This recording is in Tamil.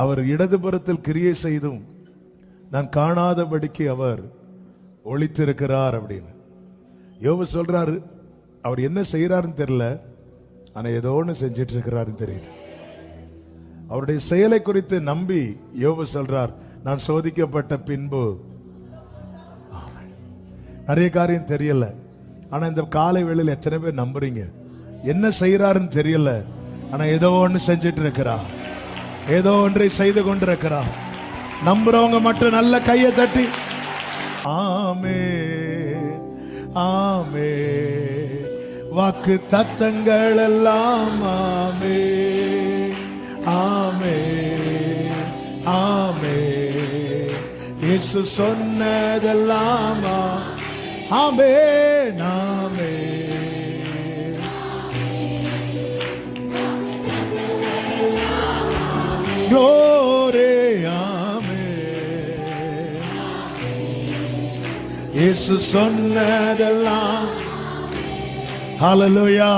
அவர் இடதுபுறத்தில் கிரியை செய்தும் நான் காணாதபடிக்கு அவர் ஒழித்திருக்கிறார் அப்படின்னு. யோபு சொல்றாரு அவர் என்ன செய்யறாருன்னு தெரியல ஆனால் ஏதோ ஒன்று செஞ்சிட்டு இருக்கிறாருன்னு தெரியுது. அவருடைய செயலை குறித்து நம்பி யோபு சொல்றார் நான் சோதிக்கப்பட்ட பின்பு. நிறைய காரியம் தெரியல ஆனா இந்த காலை வேளையில் எத்தனை பேர் நம்புறீங்க? என்ன செய்யறாருன்னு தெரியல ஆனா ஏதோ ஒன்று செஞ்சிட்டு இருக்கிறார் ஏதோ ஒன்றை செய்து கொண்டிருக்கிறார். நம்புறவங்க மட்டும் நல்ல கையை தட்டி ஆமே ஆமே வாக்கு தத்தங்கள் எல்லாம் ஆமே ஆமே ஆமே இயேசு சொன்னதெல்லாம் ஆமே நான் இயேசு சொன்னதெல்லாம். ஹalleluya